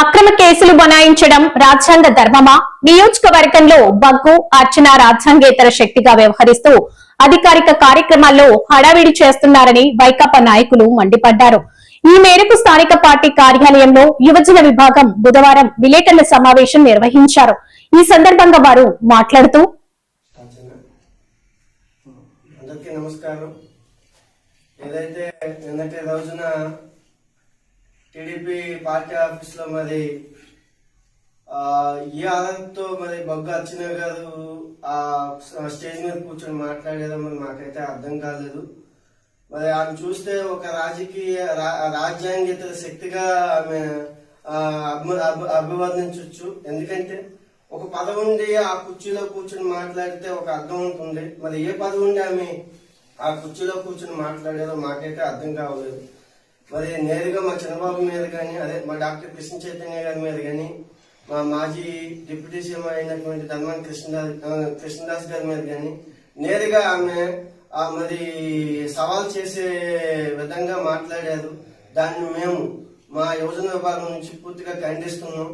అక్రమ కేసులు బనాయించడం రాజ్యాంగ ధర్మమా? నియోజకవర్గంలో బగ్గు అర్చన రాజ్యాంగేతర శక్తిగా వ్యవహరిస్తూ అధికారిక కార్యక్రమాల్లో హడావిడి చేస్తున్నారని వైకాపా నాయకులు మండిపడ్డారు. ఈ మేరకు స్థానిక పార్టీ కార్యాలయంలో యువజన విభాగం బుధవారం విలేకరుల సమావేశం నిర్వహించారు. ఈ సందర్భంగా వారు మాట్లాడుతూ నమస్కారం. ఏదైతే నిన్నటి రోజున టీడీపీ పార్టీ ఆఫీస్లో మరి ఈ ఆనందంతో మరి బొగ్గ అర్చన గారు ఆ స్టేజ్ మీద కూర్చొని మాట్లాడేదో మరి మాకైతే అర్థం కాలేదు. మరి ఆమె చూస్తే ఒక రాజకీయ రా- రాజ్యాంగేతర శక్తిగా ఆమె అభి- అభి- అభివర్ణించవచ్చు ఎందుకంటే ఒక పదవి ఉండి ఆ కుర్చీలో కూర్చొని మాట్లాడితే ఒక అర్థం ఉంటుంది. మరి ఏ పదవి ఉండి ఆమె ఆ కుర్చీలో కూర్చొని మాట్లాడేదో మాకైతే అర్థం కావలేదు. మరి నేరుగా మా చంద్రబాబు మీద కానీ అదే మా డాక్టర్ కృష్ణ చైతన్య గారి మీద కానీ మా మాజీ డిప్యూటీ సీఎం అయినటువంటి ధర్మాన కృష్ణదాస్ కృష్ణదాస్ గారి మీద కానీ నేరుగా ఆమె మరి సవాల్ చేసే విధంగా మాట్లాడారు. దాన్ని మేము మా యువజన విభాగం నుంచి పూర్తిగా ఖండిస్తున్నాం.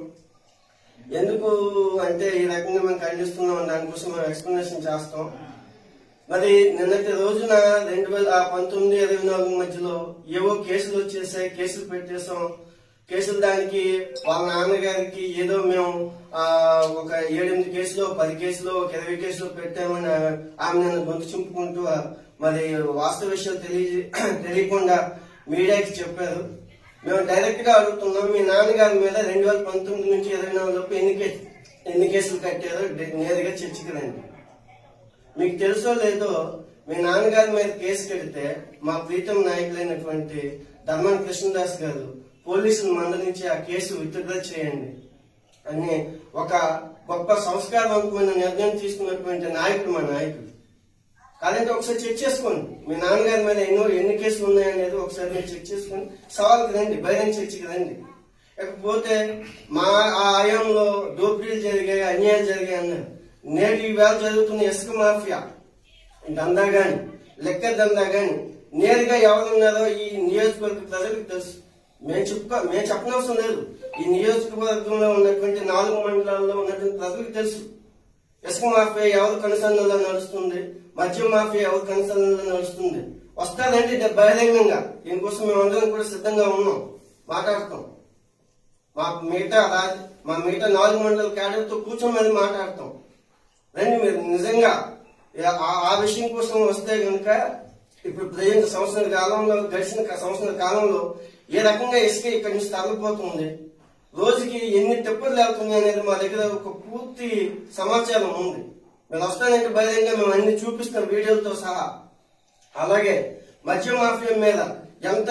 ఎందుకు అంటే ఈ రకంగా మేము ఖండిస్తున్నాం దానికోసం మేము ఎక్స్ప్లెనేషన్ చేస్తాం. మరి నిన్నటి రోజున రెండు వేల పంతొమ్మిది ఇరవై నాలుగు మధ్యలో ఏవో కేసులు వచ్చేసాయి కేసులు పెట్టేసాం కేసులు దానికి వాళ్ళ నాన్నగారికి ఏదో మేము ఆ, ఒక ఏడెనిమిది కేసులు పది కేసులో ఒక ఇరవై కేసులు పెట్టామని ఆమె నన్ను గొంతు చింపుకుంటూ మరి వాస్తవ విషయాలు తెలియ తెలియకుండా మీడియాకి చెప్పారు. మేము డైరెక్ట్గా అడుగుతున్నాం మీ నాన్నగారి మీద రెండు వేల పంతొమ్మిది నుంచి ఇరవై నాలుగు లోపు ఎన్ని కేసు ఎన్ని కేసులు కట్టారో నేరుగా చర్చకి రండి. మీకు తెలుసో లేదో మీ నాన్నగారి మీద కేసు కడితే మా ప్రీతం నాయకులైనటువంటి ధర్మాన కృష్ణదాస్ గారు పోలీసులు మందలించి ఆ కేసు విత్డ్రా చేయండి అని ఒక గొప్ప సంస్కారవంతమైన నిర్ణయం తీసుకున్నటువంటి నాయకుడు మా నాయకుడు. కాదంటే ఒకసారి చెక్ చేసుకోండి. మీ నాన్నగారి మీద ఎన్నో ఎన్ని కేసులు ఉన్నాయనేది ఒకసారి మీరు చెక్ చేసుకొని సవాల్కి రండి బహిరంగ చర్చకి రండి ఇకపోతే మా ఆ ఆయంలో దోపిడీలు జరిగాయి అన్యాయాలు జరిగాయి అన్నారు. నేడు ఈవేళ జరుగుతున్న ఇసుక మాఫియా దందా గాని లెక్క దందా గాని నేరుగా ఎవరున్నారో ఈ నియోజకవర్గ ప్రజలకు తెలుసు. మేము చెప్పుకో మేము చెప్పనవసరం లేదు. ఈ నియోజకవర్గంలో ఉన్నటువంటి నాలుగు మండలాల్లో ఉన్నటువంటి ప్రజలకు తెలుసు. ఇసుక మాఫియా ఎవరు కనుసన్నలో నడుస్తుంది? మద్యం మాఫియా ఎవరు కనుసన్నలో నడుస్తుంది? వస్తారండి బహిరంగంగా. దీనికోసం మేము అందరం కూడా సిద్ధంగా ఉన్నాం. మాట్లాడతాం. మా మిగతా మా మిగతా నాలుగు మండల క్యాడర్తో కూర్చొని మాట్లాడతాం. రండి మీరు నిజంగా ఆ- ఆ- విషయం కోసం వస్తే కనుక ఇప్పుడు ప్రజెంట్ సంవత్సరాల కాలంలో గడిచిన సంవత్సరాల కాలంలో ఏ రకంగా ఇసుక ఇక్కడి నుంచి తరలిపోతుంది? రోజుకి ఎన్ని తిప్పలు వెళ్తున్నాయి అనేది మా దగ్గర ఒక పూర్తి సమాచారం ఉంది. మేము వస్తానంటే బహిరంగ మేము అన్ని చూపిస్తాం వీడియోలతో సహా. అలాగే మద్య మాఫియా మీద ఎంత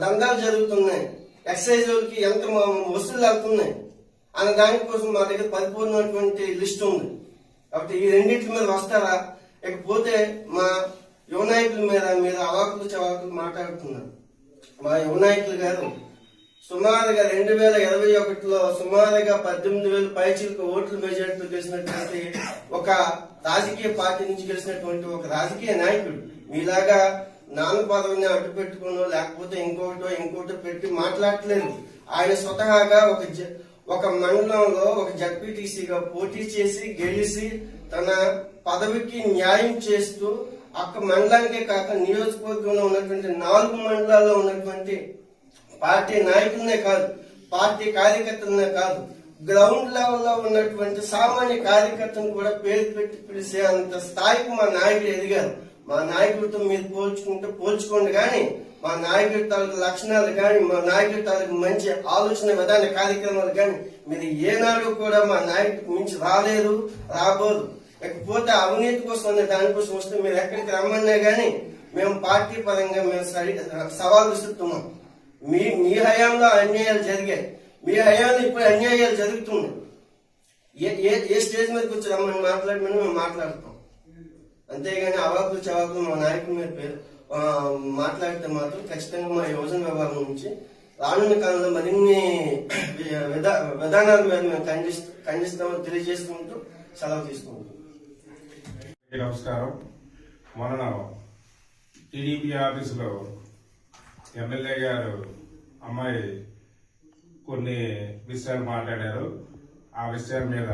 దందాలు జరుగుతున్నాయి? ఎక్సైజ్ ఎంత వసూలు వెళ్తున్నాయి? అనే దానికోసం మా దగ్గర పరిపూర్ణమైనటువంటి లిస్ట్ ఉంది. కాబట్టి ఈ రెండింటి మీద వస్తారా? ఇకపోతే మా యువ నాయకుల మీద అవాకులు చవాకులు మాట్లాడుతున్నారు. మా యువ నాయకులు గారు సుమారుగా రెండు వేల ఇరవై ఒకటిలో సుమారుగా పద్దెనిమిది వేల పైచీలకు ఓట్లు మెజార్టీలు గెలిచినటువంటి ఒక రాజకీయ పార్టీ నుంచి గెలిచినటువంటి ఒక రాజకీయ నాయకుడు. మీలాగా నాన్న పదవిని అడ్డు పెట్టుకునో లేకపోతే ఇంకోటో ఇంకోటో పెట్టి మాట్లాడట్లేదు. ఆయన స్వతహాగా ఒక జ- ఒక మండలంలో ఒక జడ్పీటీసీగా పోటీ చేసి గెలిచి తన పదవికి న్యాయం చేస్తూ అక్క మండలానికే కాక నియోజకవర్గంలో ఉన్నటువంటి నాలుగు మండలాల్లో ఉన్నటువంటి పార్టీ నాయకులనే కాదు పార్టీ కార్యకర్తలనే కాదు గ్రౌండ్ లెవెల్లో ఉన్నటువంటి సామాన్య కార్యకర్తను కూడా పేరు పెట్టి పిలిచే అంత స్థాయికి మా నాయకుడు ఎదిగారు. మా నాయకుడితో మీరు పోల్చుకుంటే పోల్చుకోండి కానీ మా నాయకుడి తాలూకు లక్షణాలు కానీ మా నాయకుడి తాలూకు మంచి ఆలోచన విధాన కార్యక్రమాలు కానీ మీరు ఏనాడు కూడా మా నాయకుడికి మించి రాలేదు రాబోదు. ఇకపోతే అవినీతి కోసం అనే దానికోసం వస్తే మీరు ఎక్కడికి రమ్మన్నా కానీ మేము పార్టీ పరంగా మేము సరి- సవాల్ విసురుతున్నాం. మీ మీ హయాంలో అన్యాయాలు జరిగాయి. మీ హయాంలో ఇప్పుడు అన్యాయాలు జరుగుతున్నాయి. ఏ ఏ ఏ స్టేజ్ మీదకి వచ్చి రమ్మని మాట్లాడమని మేము మాట్లాడతాం. అంతేగాని అవాకులు చవాకులు మా నాయకుడి మీద పేరు. మాట్లాడితే మాత్రం ఖచ్చితంగా మా యువజన విభాగం నుంచి రానున్న కాలంలో మరిన్ని విధా విధానాల మీద మేము ఖండిస్తూ ఖండిస్తామని తెలియజేసుకుంటూ సెలవు తీసుకుంటాం నమస్కారం. మొన్న టీడీపీ ఆఫీసులో ఎమ్మెల్యే గారు అమ్మాయి కొన్ని విషయాలు మాట్లాడారు. ఆ విషయాల మీద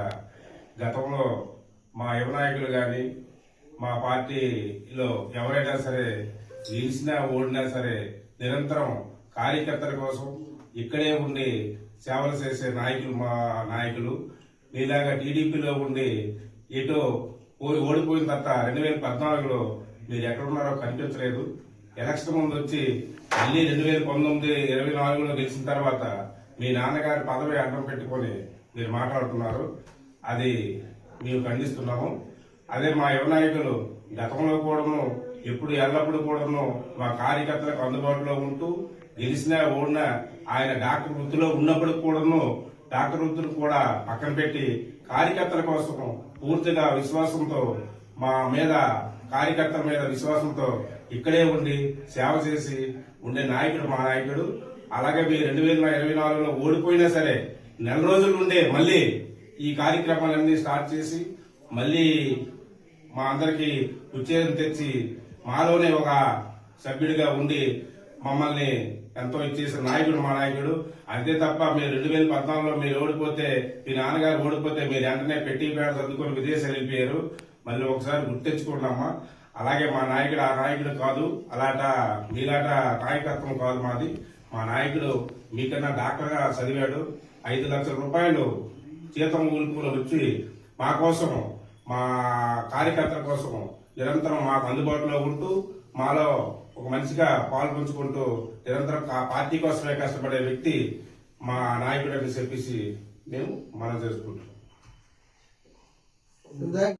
గతంలో మా యువ నాయకులు కానీ మా పార్టీలో ఎవరైనా సరే గెలిచినా ఓడినా సరే నిరంతరం కార్యకర్తల కోసం ఇక్కడే ఉండి సేవలు చేసే నాయకులు మా నాయకులు మీలాగా టీడీపీలో ఉండి ఎటో ఓడిపోయిన తర్వాత రెండు వేల పద్నాలుగులో మీరు ఎక్కడున్నారో కనిపించలేదు. ఎలక్షన్ ముందు వచ్చి మళ్ళీ రెండు వేల పంతొమ్మిది ఇరవై నాలుగులో గెలిచిన తర్వాత మీ నాన్నగారి పదవి అడ్డం పెట్టుకొని మీరు మాట్లాడుతున్నారు. అది మేము ఖండిస్తున్నాము. అదే మా యువ నాయకులు గతంలో కూడాను ఎప్పుడు ఎల్లప్పుడు కూడాను మా కార్యకర్తలకు అందుబాటులో ఉంటూ గెలిచినా ఓడినా ఆయన డాక్టర్ వృత్తిలో ఉన్నప్పుడు కూడాను డాక్టర్ వృత్తిని కూడా పక్కన పెట్టి కార్యకర్తల కోసం పూర్తిగా విశ్వాసంతో మా మీద కార్యకర్తల మీద విశ్వాసంతో ఇక్కడే ఉండి సేవ చేసి ఉండే నాయకుడు మా నాయకుడు. అలాగే మీరు రెండు వేల ఇరవై నాలుగులో ఓడిపోయినా సరే నెల రోజులు ఉండే మళ్ళీ ఈ కార్యక్రమాలన్నీ స్టార్ట్ చేసి మళ్ళీ మా అందరికీ ఉత్తేజం తెచ్చి మాలోనే ఒక సభ్యుడిగా ఉండి మమ్మల్ని ఎంతో ఇచ్చేసిన నాయకుడు మా నాయకుడు. అంతే తప్ప మీరు రెండు వేల పద్నాలుగులో మీరు ఓడిపోతే మీ నాన్నగారు ఓడిపోతే మీరు వెంటనే పెట్టి పేడ చదువుకొని విదేశాలు వెళ్ళిపోయారు. మళ్ళీ ఒకసారి గుర్తించుకున్నామా అలాగే మా నాయకుడు ఆ నాయకుడు కాదు. అలాట మీలాట నాయకత్వం కాదు మాది. మా నాయకుడు మీకన్నా డాక్టర్గా చదివాడు. ఐదు లక్షల రూపాయలు జీతం ఊరుకుని వచ్చి మా కోసం మా కార్యకర్తల కోసం నిరంతరం మాకు అందుబాటులో ఉంటూ మాలో ఒక మనిషిగా పాల్పంచుకుంటూ నిరంతరం పార్టీ కోసమే కష్టపడే వ్యక్తి మా నాయకుడు అని చెప్పేసి మేము మనం చేసుకుంటాం